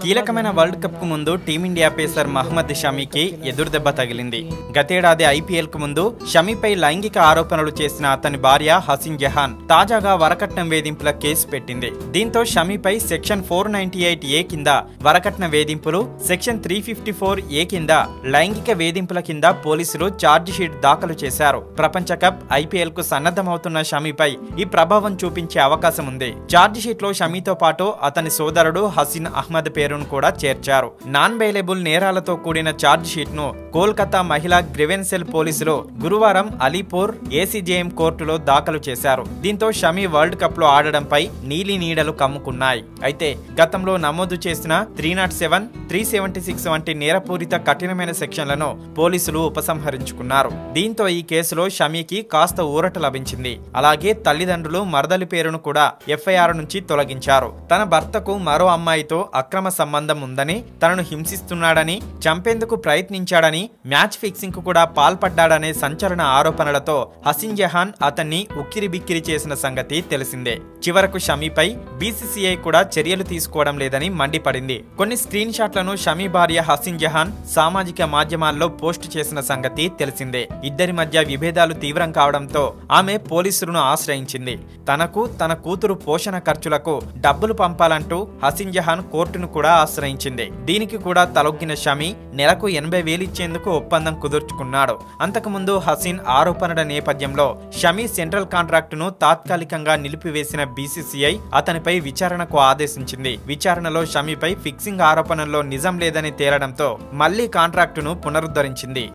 కీలకమైన వరల్డ్ కప్కు ముందు team India pacer Mohammed షమీకి ఎదురుదెబ్బ తగిలింది. గతేడాది ఐపీఎల్కు ముందు షమీపై లైంగిక ఆరోపణలు చేసిన అతని భార్య హసిన్ జహాన్ తాజాగా వరకట్నం వేధింపుల కేసు పెట్టింది. దీంతో షమీపై section four ninety eight A కింద వరకట్న వేధింపులు section three fifty four A కింద లైంగిక వేధింపుల కింద పోలీసులు షీట్ దాఖలు చేశారు. ప్రపంచ కప్ ఐపీఎల్కు సన్నద్ధమవుతున్న షమీపై ఈ ప్రభావం చూపించే అవకాశం ఉంది. షీట్లో షమీతో పాటు అతని సోదరుడు హసిన్ అహ్మద్ పేరును కూడా చేర్చారు. నాన్ బెయిలబుల్ నేరాలతో కూడిన ఛార్జ్ షీట్ను కోల్కతా మహిళా గ్రివెన్సెల్ పోలీసులు గురువారం అలీపూర్ ఏసీజేఎం కోర్టులో దాఖలు చేశారు. దీంతో షమీ వరల్డ్ కప్లో ఆడడంపై నీలి నీడలు కమ్ముకున్నాయి. అయితే గతంలో నమోదు చేసిన three nought seven three seventy six వంటి నేరపూరిత కఠినమైన సెక్షన్లను పోలీసులు ఉపసంహరించుకున్నారు. దీంతో ఈ కేసులో షమీకి కాస్త ఊరట లభించింది. అలాగే తల్లిదండ్రులు మరదలి పేరును కూడా ఎఫ్ఐఆర్ నుంచి తొలగించారు. తన భర్తకు మరో అమ్మాయితో అక్రమ సంబంధం ఉందని తనను హింసిస్తున్నాడని చంపేందుకు ప్రయత్నించాడని మ్యాచ్ ఫిక్సింగ్కు కూడా పాల్పడ్డాడనే సంచలన ఆరోపణలతో హసిన్ జహాన్ అతన్ని ఉక్కిరి బిక్కిరి చేసిన సంగతి తెలిసిందే. చివరకు షమీపై బీసీసీఐ కూడా చర్యలు తీసుకోవడం లేదని మండిపడింది. కొన్ని స్క్రీన్ షాట్లను షమీ భార్య హసిన్ జహాన్ సామాజిక మాధ్యమాల్లో పోస్ట్ చేసిన సంగతి తెలిసిందే. ఇద్దరి మధ్య విభేదాలు తీవ్రం కావడంతో ఆమె పోలీసులను ఆశ్రయించింది. తనకు తన కూతురు పోషణ ఖర్చులకు డబ్బులు పంపాలంటూ హసిన్ జహాన్ కోర్టును కూడా ఆశ్రయించింది. దీనికి కూడా తలొగ్గిన షమి నెలకు ఎనభై వేలు ఇచ్చేందుకు ఒప్పందం కుదుర్చుకున్నాడు. అంతకుముందు హసీన్ ఆరోపణల నేపథ్యంలో షమీ సెంట్రల్ కాంట్రాక్టును తాత్కాలికంగా నిలిపివేసిన బీసీసీఐ అతనిపై విచారణకు ఆదేశించింది. విచారణలో షమీపై ఫిక్సింగ్ ఆరోపణల్లో నిజం లేదని తేలడంతో మళ్ళీ కాంట్రాక్టును పునరుద్ధరించింది.